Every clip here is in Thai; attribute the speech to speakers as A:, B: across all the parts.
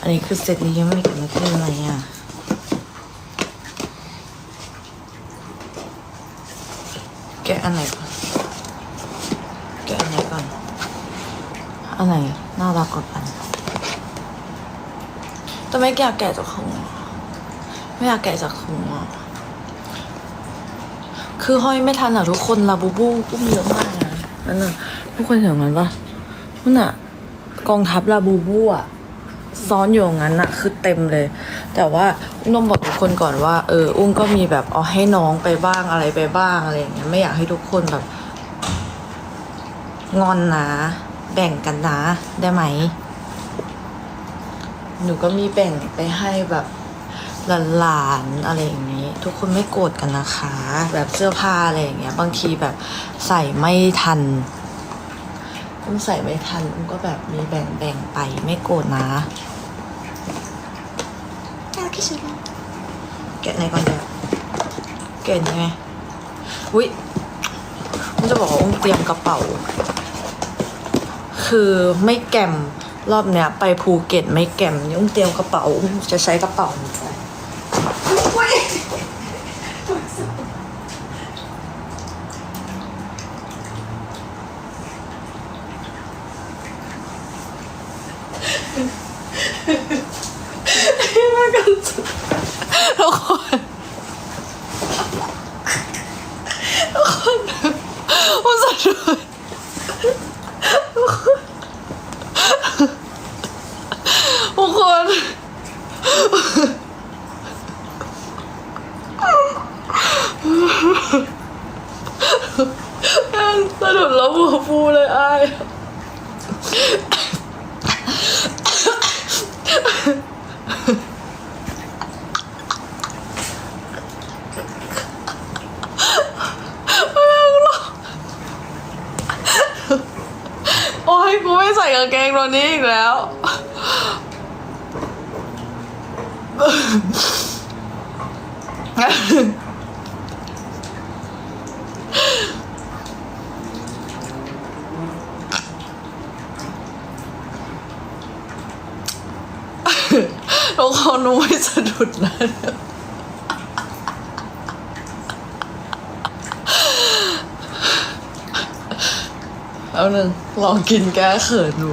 A: อันนี้คือเซตนี้ยังไม่มีกันมาขึ้นอะไรอะแกะอันไหนก่อนแกะอันไหนก่อนอันไหนน่ารักกว่ากันแต่ไม่อยากแกะจากของไม่อยากแกะจากของอะคือห้อยไม่ทันอะทุกคนลาบูบูอุ้มเยอะมากนะนั่นน่ะทุกคนเห็นมันปะนั่นน่ะกองทัพลาบูบูอะ ซ้อนอยู่อย่างนั้นอะคือเต็มเลย แต่ว่าอุ้มต้องบอกทุกคนก่อนว่าเอออุ้มก็มีแบบเอาให้น้องไปบ้างอะไรไปบ้างอะไรอย่างเงี้ยไม่อยากให้ทุกคนแบบ งอนนะแบ่งกันนะได้ไหม หนูก็มีแบ่งไปให้แบบหลานๆอะไรอย่างนี้ ทุกคนไม่โกรธกันนะคะ แบบเสื้อผ้าอะไรอย่างเงี้ย บางทีแบบใส่ไม่ทันอุ้มใส่ไม่ทันอุ้มก็แบบมีแบ่งแบ่งๆไปไม่โกรธนะ แกะไหนก่อนเดี๋ยวแกะไงอุ้ยอุ้มจะบอกว่าอุ้มเตรียมกระเป๋า คือไม่แกมรอบเนี้ย ไปภูเก็ตไม่แกมอุ้งเตรียมกระเป๋าจะใช้กระเป๋านี้ไปทุกคนทุกคน อุ้มสะดุด ทุกคนแม่งสะดุดแล้วหัวฟูเลยอายโอ้ยกูไม่ใส่กางเกงตัวนี้อีกแล้ว ทุกคนรู้ไม่สะดุดนะเอาหนึ่งลองกินแก้เขินดู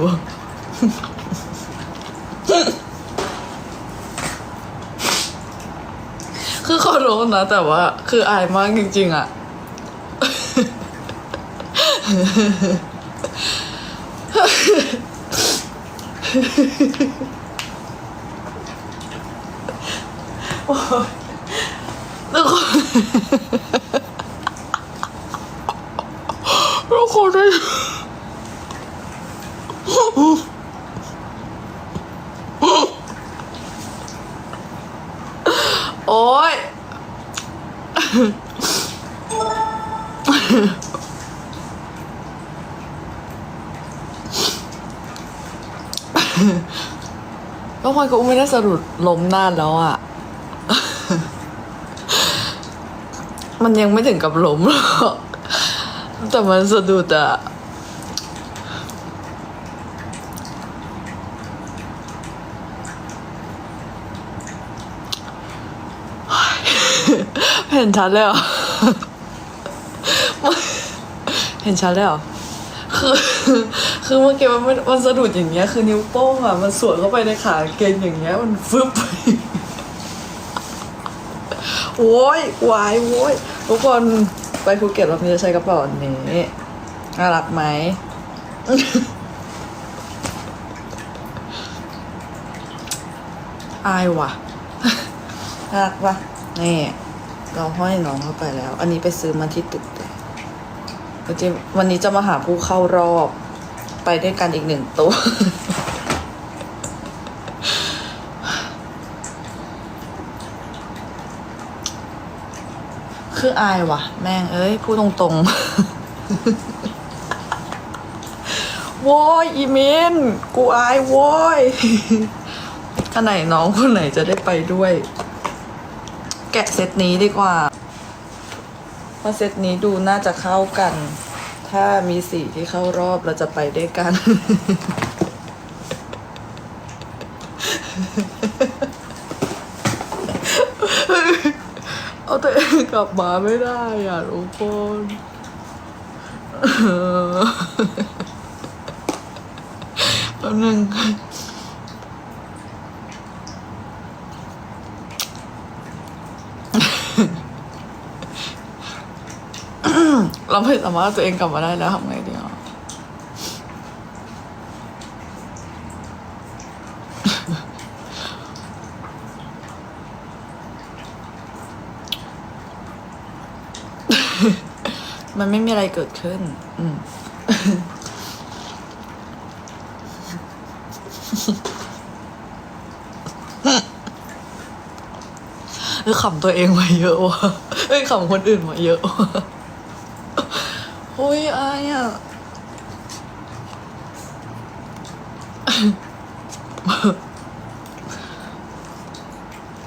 A: คือเขอโทษนะ แต่ว่า คืออายมากจริง ๆ อะโอ้ย ทุกคนทุกคนได้โอ้ยแล้วพลอยก็อุ้มไม่ได้สะดุดล้มนานแล้วอะ มันยังไม่ถึงกับล้มหรอกแต่มันสะดุดอะเห็นชัดเลยเหรอเห็นชัดเลยเหรอคือ คือเมื่อกี้มันมันสะดุดอย่างเงี้ย คือนิ้วโป้งอะมันสวนเข้าไปในขากางเกงอย่างเงี้ย มันฟึบไป โว้ยวายโว้ยทุกคนไปภูเก็ตเราจะใช้กระเป๋าอันนี้น่ารักไหมอายว่ะน่ารักปะนี่เราห้อยน้องเข้าไปแล้ว อันนี้ไปซื้อมาที่ตึกเลยวันนี้วันนี้จะมาหาผู้เข้ารอบ ไปด้วยกันอีกหนึ่งตัว คืออายว่ะ แม่งเอ้ย พูดตรงๆ โว้ยอีเมน กูอายโว้ยอันไหนน้องคนไหนจะได้ไปด้วย แกะเซตนี้ดีกว่า เพราะเซตนี้ดูน่าจะเข้ากัน ถ้ามีสีที่เข้ารอบเราจะไปด้วยกัน เอาตัวเองกลับมาไม่ได้อะทุกคนเออแป๊บนึงเราไม่สามารถตัวเองกลับมาได้แล้วทำไงดีอะ มันไม่มีอะไรเกิดขึ้น อืม เออขำตัวเองมาเยอะวะเอ้ยขำคนอื่นมาเยอะวะโอ้ยอายอะ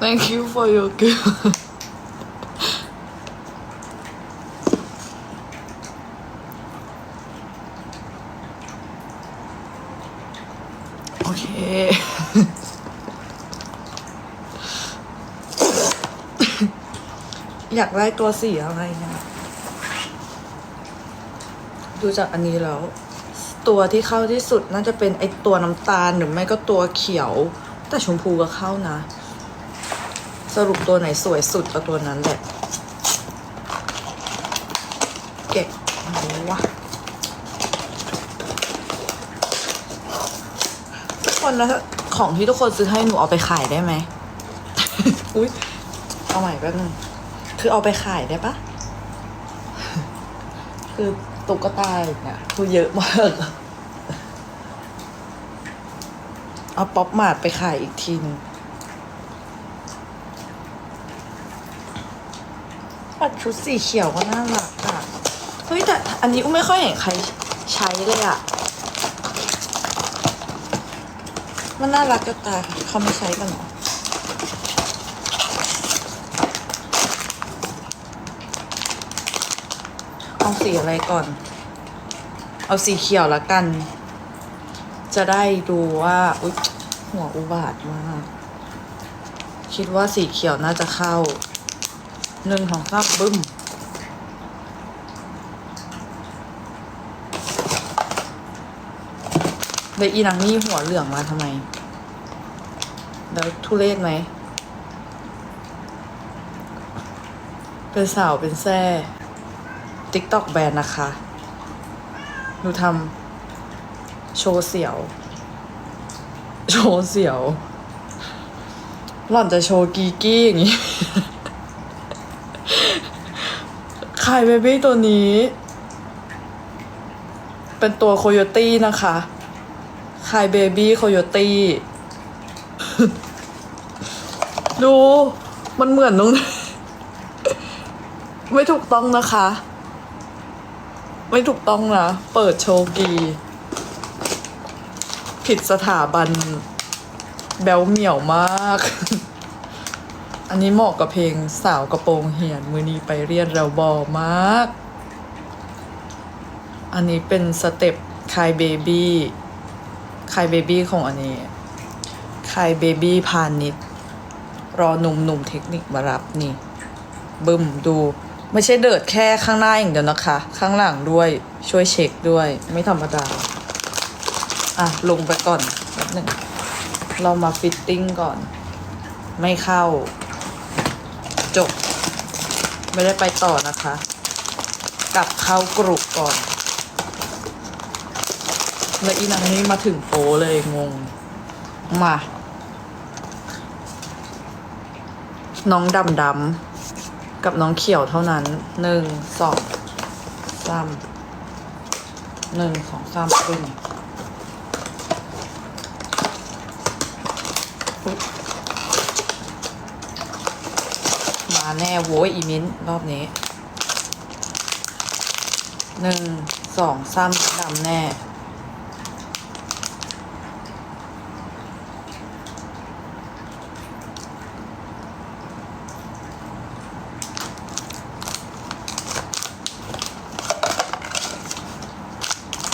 A: Thank you for your gift โอเค อยากได้ตัวสีอะไรเนี่ยดูจากอันนี้แล้ว ตัวที่เข้าที่สุดน่าจะเป็นไอตัวน้ำตาลหรือไม่ก็ตัวเขียว แต่ชมพูก็เข้านะ สรุปตัวไหนสวยสุดก็ตัวนั้นแหละเก็บอะไรวะทุกคนแล้วของที่ทุกคนซื้อให้หนูเอาไปขายได้ไหม อุ้ยเอาใหม่แป๊บนึง คือเอาไปขายได้ปะคือตุ๊กตาเนี่ยคือเยอะมากอะเอาป๊อปมาดไปขายอีกทีนึงปัดชุดสีเขียวก็น่ารักอะเฮ้ย แต่อันนี้อุ้มไม่ค่อยเห็นใครใช้เลยอะมันน่ารักจะตายค่ะเขาไม่ใช้กันเหรอ เอา สีอะไรก่อน เอาสีเขียวละกัน จะได้ดูว่าอุ๊ยหัวอุบาทมาก คิดว่าสีเขียวน่าจะเข้าหนึ่งของข้าบึ้มเลยอีนังนี่หัวเหลืองมาทำไม แล้วทุเรศไหม เป็นสาวเป็นแซ่ ติ๊กตอกแบรนด์นะคะ หนูทำโชว์เสี่ยว โชว์เสี่ยว หล่อนจะโชว์กีกี้อย่างนี้คายเบบี้ตัวนี้ เป็นตัวโคโยตี้นะคะคายเบบี้โคโยตี้ดู มันเหมือนตรงไม่ถูกต้องนะคะ ไม่ถูกต้องนะ เปิดโชกี ผิดสถาบัน แบลเหมี่ยวมาก อันนี้เหมาะกับเพลงสาวกระโปรงเหียน มือนี้ไปเรียนเราบอมาก อันนี้เป็นสเต็ปคายเบบี้คายเบบี้ของอันนี้คายเบบี้พาณิชย์รอหนุ่มหนุ่มๆเทคนิคมารับนี่ บึ้มดู ไม่ใช่เดิดแค่ข้างหน้าอย่างเดียวนะคะ ข้างหลังด้วยช่วยเช็คด้วย ไม่ธรรมดา อะ ลงไปก่อนแป๊บหนึ่งเรามาฟิตติ้งก่อน ไม่เข้า จบ ไม่ได้ไปต่อนะคะ กลับเข้ากรุปก่อน แล้วอีนางนี้มาถึงโปเลยงง มา น้องดำดำ กับน้องเขียวเท่านั้นหนึ่งสองสามหนึ่งสองสามปึ้งปุ๊บมาแน่โว้ยอีมิ้นรอบนี้หนึ่งสองสามดำแน่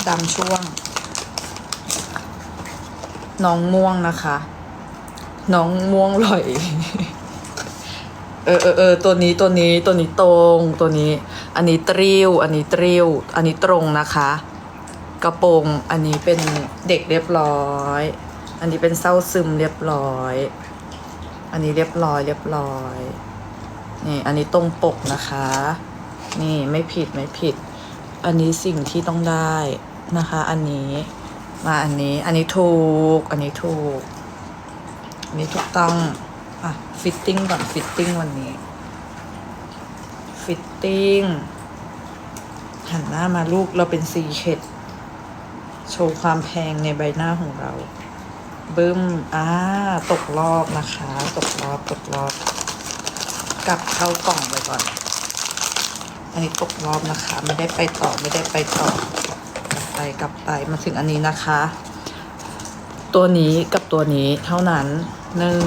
A: ดำช่วงน้องม่วงนะคะ น้องม่วงลอย เออเออเออตัวนี้ตัวนี้ตัวนี้ตรงตัวนี้ อันนี้ตริ้ว อันนี้ตริ้ว อันนี้ตรงนะคะ กระโปรงอันนี้เป็นเด็กเรียบร้อย อันนี้เป็นเศร้าซึมเรียบร้อย อันนี้เรียบร้อยเรียบร้อยนี่อันนี้ตรงปกนะคะ นี่ไม่ผิดไม่ผิด อันนี้สิ่งที่ต้องได้ นะคะ อันนี้มาอันนี้อันนี้ถูก อันนี้ถูก อันนี้ถูกต้อง อะ ฟิตติ้งก่อนฟิตติ้งวันนี้ ฟิตติ้งหันหน้ามาลูกเราเป็นซีเคดโชว์ความแพงในใบหน้าของเราบึ้มอ่าตกรอบนะคะ ตกรอบตกรอบกลับเข้ากล่องไปก่อน อันนี้ตกรอบนะคะ ไม่ได้ไปต่อไม่ได้ไปต่อ ไปกลับไปมาถึงอันนี้นะคะ ตัวนี้กับตัวนี้เท่านั้นหนึ่ง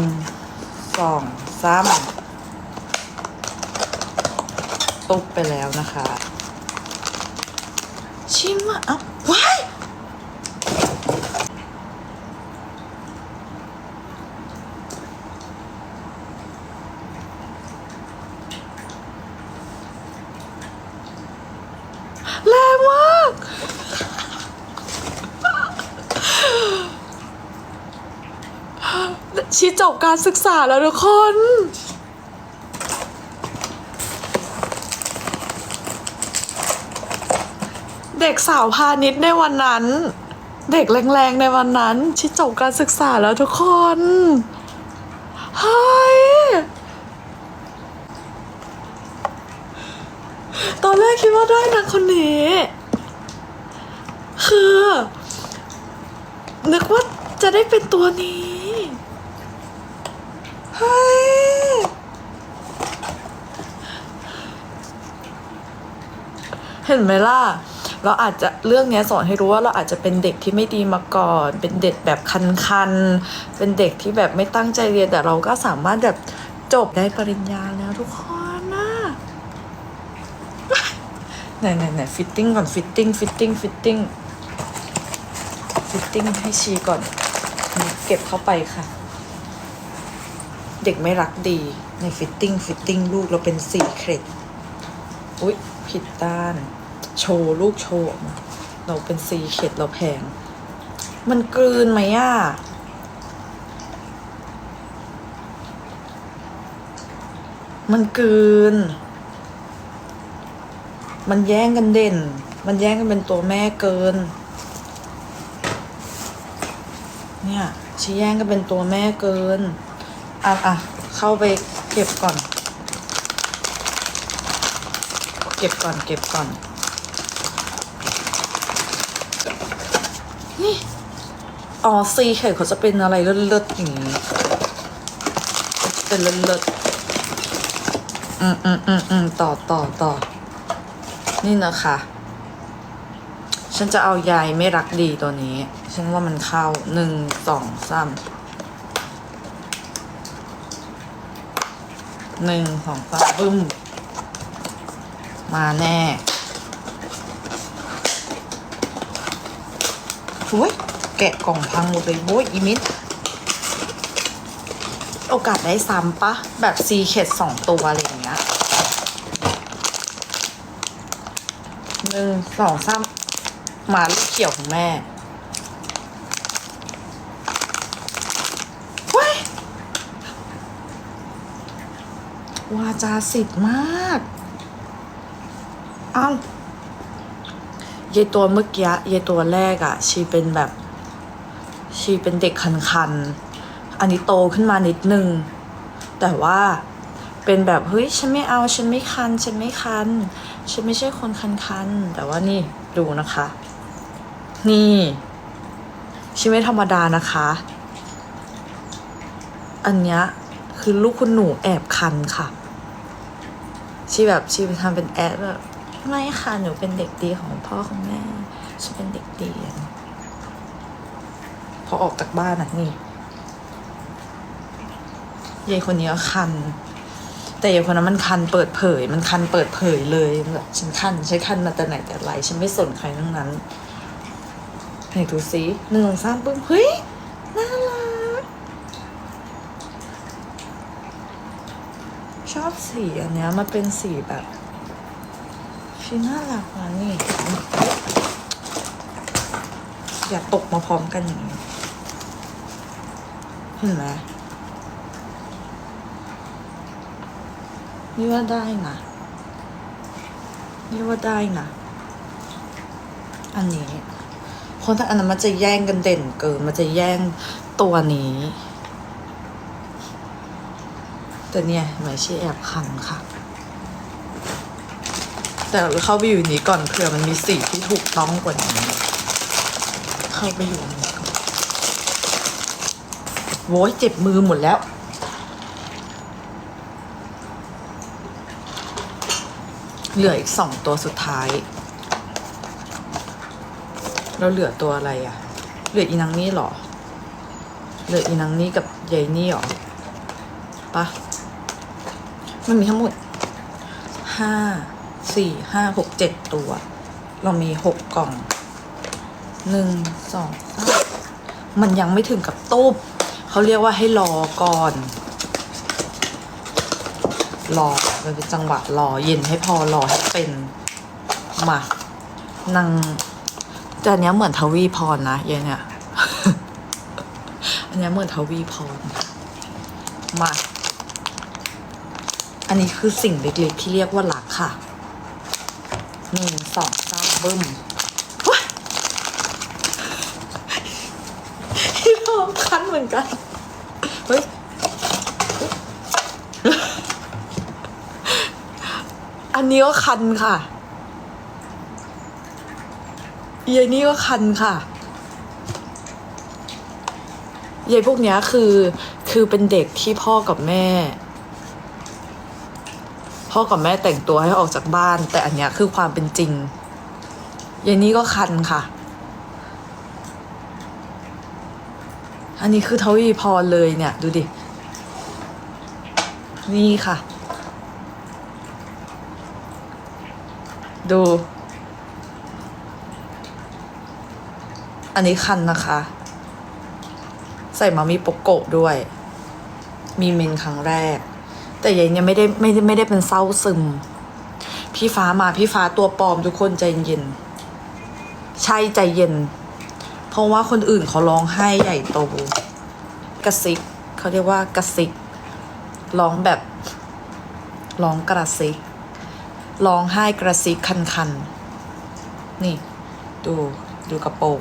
A: สองสามตุบไปแล้วนะคะ ชิมอะอัว้ายแรงมาก ชีจ บการศึกษาแล้วทุกคน เด็กสาวพาณิชย์ในวันนั้น เด็กแรงๆในวันนั้นชีจบการศึกษาแล้วทุกคนเฮ้ยตอนแรกคิดว่าได้นะคนนี้ คือ นึกว่าจะได้เป็นตัวนี้ เฮ้เห็นไหมล่ะ เราอาจจะเรื่องนี้สอนให้รู้ว่าเราอาจจะเป็นเด็กที่ไม่ดีมาก่อน เป็นเด็กแบบคันๆ เป็นเด็กที่แบบไม่ตั้งใจเรียนแต่เราก็สามารถแบบจบได้ปริญญาแล้วทุกคนนะไหนไหนไหนฟิตติ้งก่อนฟิตติ้งฟิตติ้งฟิตติ้งฟิตติ้งให้ชีก่อน เก็บเข้าไปค่ะ เด็กไม่รักดีในฟิตติ้งฟิตติ้งลูกเราเป็นสี่เครดอุ๊ย ผิดด้าน โชว์ลูกโชว์เราเป็นซีเครดเราแพง มันกลืนไหมอะมันกลืน มันแย่งกันเด่น มันแย่งกันเป็นตัวแม่เกิน เนี่ยชี้แย่งกันเป็นตัวแม่เกิน อะอะเข้าไปเก็บก่อน เก็บก่อน เก็บก่อน นี่ อ๋อซีเขตเขาจะเป็นอะไรเลิศๆอย่างนี้เป็นเลิศๆอืมอืมอืมอืมต่อต่อต่อ นี่นะคะ ฉันจะเอายายไม่รักดีตัวนี้ ฉันว่ามันเข้าหนึ่งสองสาม หนึ่งสองสามบึ้ม มาแน่อุ้ยแกะกล่องพังหมดเลยโว้ยอีมิดโอกาสได้ซ้ำปะ แบบซีเคดสองตัวอะไรอย่างเงี้ยหนึ่งสองสามมาลูกเขียวของแม่เว้ย วาจาสิทธิ์มากเอ้าเยายตัวเมื่อกี้เยายตัวแรกอะชีเป็นแบบ ชีเป็นเด็กคันๆ อันนี้โตขึ้นมานิดนึง แต่ว่าเป็นแบบเฮ้ยฉันไม่เอาฉันไม่คัน ฉันไม่คัน ฉันไม่ใช่คนคันๆ แต่ว่านี่ดูนะคะ นี่ชีไม่ธรรมดานะคะ อันเนี้ยคือลูกคุณหนูแอบคันค่ะ ชีแบบชีไปทำเป็นแอดแบบไม่ค่ะหนูเป็นเด็กดีของพ่อของแม่ฉันเป็นเด็กดีอะพอออกจากบ้านอะนี่ยายคนนี้คัน แต่ยายคนนั้นมันคันเปิดเผย มันคันเปิดเผยเลยแบบฉันคันใช้คันมาแต่ไหนแต่ไรฉันไม่สนใครทั้งนั้นไหนดูซิหนึ่งสองสามปึ้งเฮ้ยน่ารัก ชอบ สีอันเนี้ยมันเป็นสีแบบชีน่ารักอะนี่ อย่าตกมาพร้อมกันอย่างนี้เห็นไหมนี่ว่าได้นะนี่ว่าได้นะ อันนี้คนถ้าอันนั้นมันจะแย่งกันเด่นเกิน มันจะแย่งตัวนี้ แต่เนี่ยหมายชื่อแอบคันค่ะ แต่เราเข้าไปอยู่นี้ก่อนเผื่อมันมีสีที่ถูกต้องกว่านี้ เข้าไปอยู่นี้ก่อนโว้ยเจ็บมือหมดแล้วเหลืออีกสองตัวสุดท้ายแล้วเหลือตัวอะไรอะ เหลืออีนังนี่หรอ เหลืออีนังนี่กับยายนี่หรอปะ มันมีทั้งหมดห้าสี่ห้าหกเจ็ดตัว เรามีหกกล่องหนึ่งสองมันยังไม่ถึงกับตู้มเขาเรียกว่าให้รอก่อน รอมันเป็นจังหวะรอเย็นให้พอรอให้เป็นมานังแต่อันนี้เหมือนทวีพรนะเย็นเนี่ยอันนี้เหมือนทวีพรมา อันนี้คือสิ่งเล็กๆที่เรียกว่ารักค่ะหนึ่งสองสามบึ้มว้าย้องคันเหมือนกัน เฮ้ย อันนี้ก็คันค่ะยายนี่ก็คันค่ะยายพวกเนี้ยคือคือเป็นเด็กที่พ่อกับแม่ พ่อกับแม่แต่งตัวให้ออกจากบ้าน แต่อันเนี้ยคือความเป็นจริงยายนี่ก็คันค่ะ อันนี้คือทวีพรเลยเนี่ย ดูดิ นี่ค่ะ ดู อันนี้คันนะคะ ใส่มามีโปกโกะด้วย มีเมนครั้งแรก แต่ยายเนี่ยไม่ได้ไม่ได้ไม่ได้เป็นเศร้าซึม พี่ฟ้ามาพี่ฟ้าตัวปลอมทุกคนใจเย็น ใช่ใจเย็น เพราะว่าคนอื่นเขาร้องไห้ใหญ่โตกระซิกเขาเรียกว่ากระซิกร้องแบบร้องกระซิกร้องไห้กระซิกคันคันๆนี่ ดูดูกระโปรง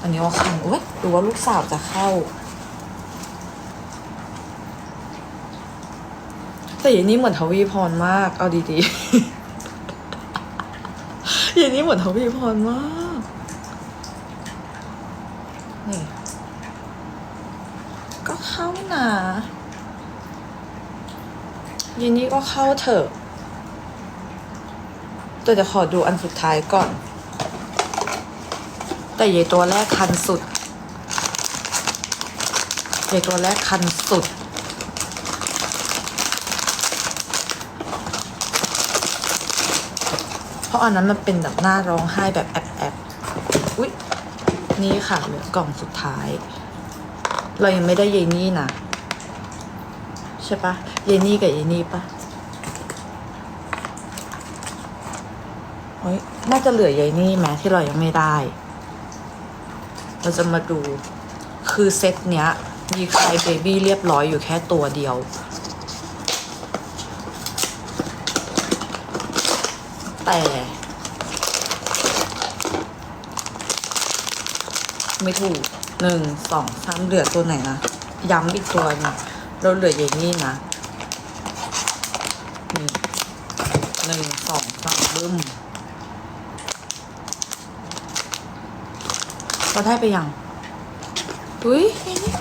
A: อันนี้ว่าคันโอ้ยดูว่าลูกสาวจะเข้า แต่ยายนี่เหมือนทวีพรมาก เอาดีๆยายนี่เหมือนทวีพรมาก นี่ ก็เข้านะยายนี่ก็เข้าเถอะแต่เดี๋ยวขอดูอันสุดท้ายก่อน แต่ยายตัวแรกคันสุดยายตัวแรกคันสุด เพ ราะอันนั้นมันเป็นแบบหน้าร้องไห้แบบแอบแอบๆอุ๊ยนี่ค่ะเหลือกล่องสุดท้าย เรายังไม่ได้เยนี่นะใช่ปะเยนี่กับเยนี่ปะเฮ้ยน่าจะเหลือเยนี่ไหมที่เรายังไม่ได้ เราจะมาดูคือเซตเนี้ย มีใครเบบี้เรียบร้อยอยู่แค่ตัวเดียว แต่ ไม่ถูกหนึ่งสองสามเหลือตัวไหนนะย้ำอีกตัวหนึงเราเหลืออย่างนี้นะนี่หนึ่งสองสามบึ้มเราได้ไปยังอุ้ยยันนี่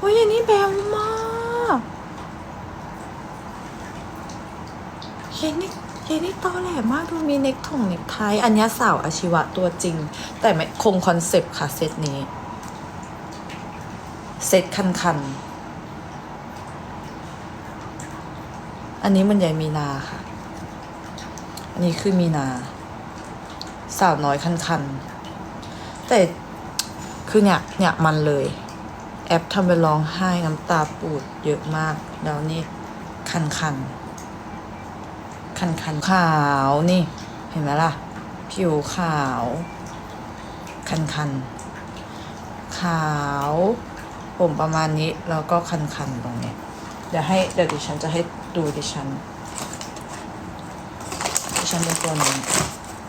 A: อุ้ยยันนี่แบวมากยัน นี่ยันนี่ตอแหลมากดูมีเน็กถ่งเน็กไทอันนี้สาวอาชีวะตัวจริง แต่ไม่คงคอนเซปต์ค่ะเซตนี้ เซตคันคันอันนี้มันใหญ่มีนาค่ะ อันนี้คือมีนา สาวน้อยคันคันแต่คือเนี่ยเนี่ยมันเลย แอปทำไปร้องไห้น้ำตาปูดเยอะมาก แล้วนี่คันคัน คันคันขาวนี่เห็นไหมล่ะ ผิวขาว คันคันขาว ผมประมาณนี้แล้วก็คันคันตรงนี้ เดี๋ยวให้เดี๋ยวดิฉันจะให้ดูดิฉัน ดิฉันเป็นตัวนี้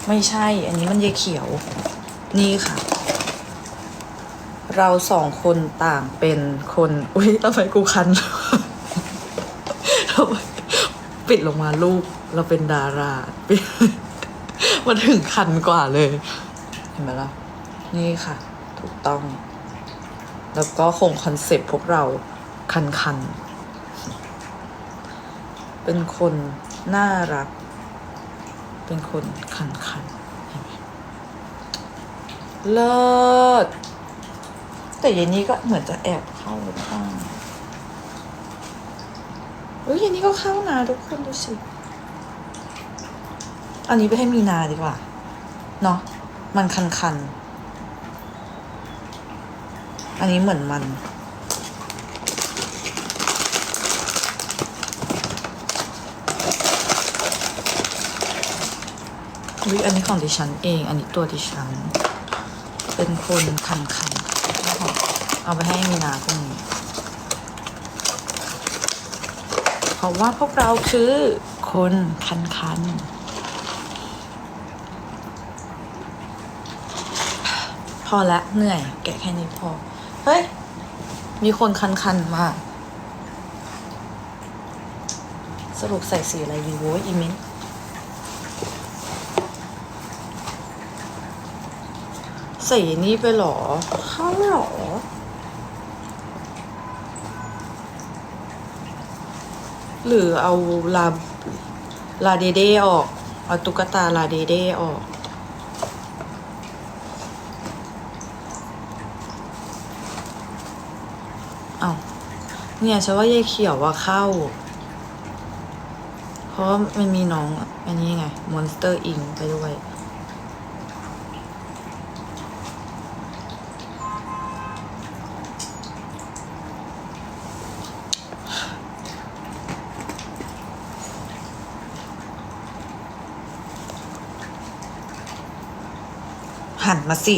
A: ไม่ใช่ อันนี้มันยายเขียว นี่ค่ะ เราสองคนต่างเป็นคน อุ้ยทำไมกูคันทำไม ปิดลงมาลูกเราเป็นดารามันถึงคันกว่าเลย เห็นไหมล่ะ นี่ค่ะ ถูกต้อง แล้วก็คงคอนเซปต์พวกเราคันคัน เป็นคนน่ารัก เป็นคนคันคันเห็นไหมเลิศแต่เย็นนี้ก็เหมือนจะแอบเข้าหรือเปล่าเฮ้ยเย็นนี้ก็เข้านะทุกคนดูสิ อันนี้ไปให้มีนาดีกว่า เนาะมันคันคันอันนี้เหมือนมันวิอันนี้ของดิฉันเอง อันนี้ตัวดิฉัน เป็นคนคันคันเอาไปให้มีนาพรุ่งนี้ เพราะว่าพวกเราคือคนคันคันพอละเหนื่อย แกะแค่นี้พอ เฮ้ย มีคนคันคันมา สรุปใส่สีอะไรดีโว้ยอีมินใส่นี่ไปหรอเข้าหรอ หรือเอาลาลาเดเดออก เอาตุ๊กตาลาเดเดออก เอาเนี่ยฉันว่ายายเขียวว่าเข้า เพราะมันมีน้อง อันนี้ไงมอนสเตอร์อิงไปด้วย หันมาสิ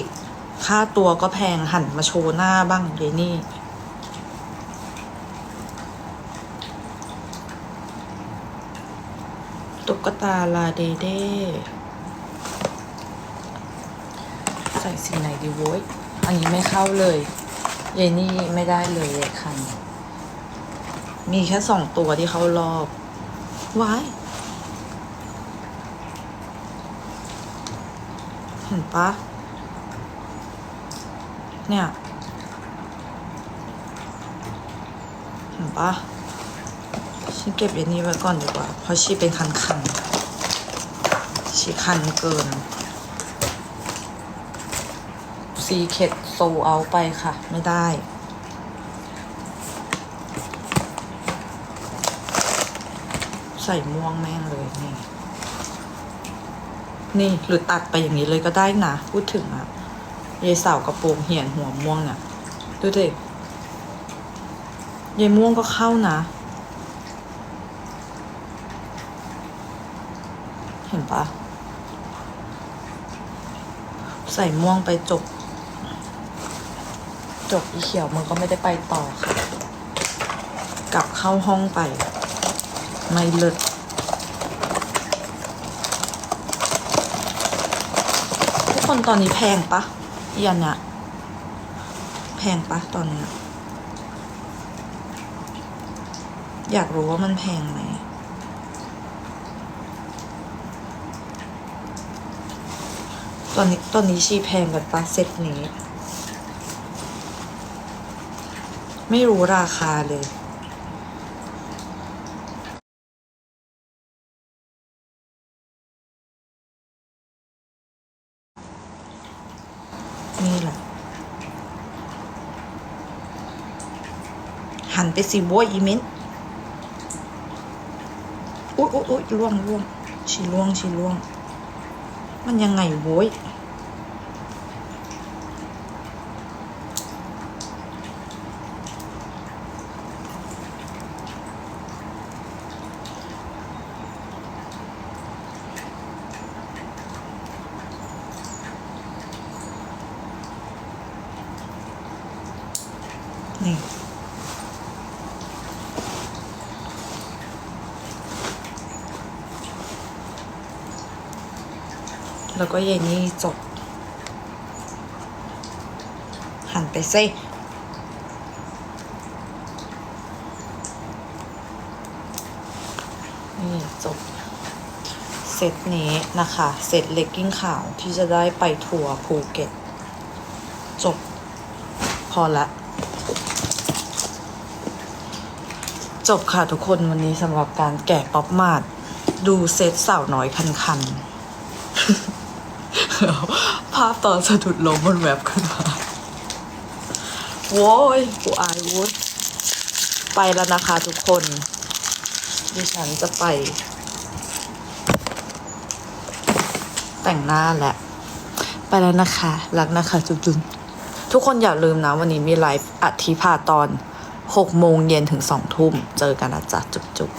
A: ค่าตัวก็แพงหันมาโชว์หน้าบ้างเยนี่ ตุ๊กตาลาเดเดใส่สีไหนดีโว้ย อันนี้ไม่เข้าเลยเยนี่ไม่ได้เลยยายคัน มีแค่สองตัวที่เขารอบว้ายเห็นปะ เนี่ยเห็นปะฉันเก็บอย่างนี้ไว้ก่อนดีกว่า เพราะชีเป็นคันคันชีคันเกิน ซีเค็ดโซเอาไปค่ะ ไม่ได้ใส่ม่วงแม่งเลยนี่ นี่หรือตัดไปอย่างนี้เลยก็ได้นะ พูดถึงอะ ยายสาวกระโปรงเหี่ยนหัวม่วงเนี่ยดูดิยายม่วงก็เข้านะ เห็นปะใส่ม่วงไปจบ จบอีเขียวมันก็ไม่ได้ไปต่อค่ะ กลับเข้าห้องไป ไม่เลิศทุกคนตอนนี้แพงปะ เอียนเนี่ยแพงปะตอนเนี้ยอยากรู้ว่ามันแพงไหมตอนนี้ตอนนี้ชีแพงกันปะเซตนี้ ไม่รู้ราคาเลย นี่แหละ หันไปสิโว้ยอีมิ้นอุ๊ยอุ๊ยอุ๊ยล่วงล่วงชีล่วงชีล่วง มันยังไงโว้ย ก็เยนนี่จบ หันไปซินี่จบ เซตนี้นะคะเซตเลกกิ้งขาวที่จะได้ไปทัวร์ภูเก็ต จบ พอละจบค่ะทุกคนวันนี้สำหรับการแกะป๊อปมาดดูเซตสาวน้อยคันคัน ๆภาพตอนสะดุดล้มบนแว็บขึ้นมา โว้ยกูอายวุ้ยไปแล้วนะคะทุกคน ดิฉันจะไป แต่งหน้าแหละ ไปแล้วนะคะ รักนะคะจุ๊บๆทุกคนอย่าลืมนะ วันนี้มีไลฟ์อธิพาตอน6โมงเย็นถึง2ทุ่ม เจอกันนะจ๊ะจุ๊บ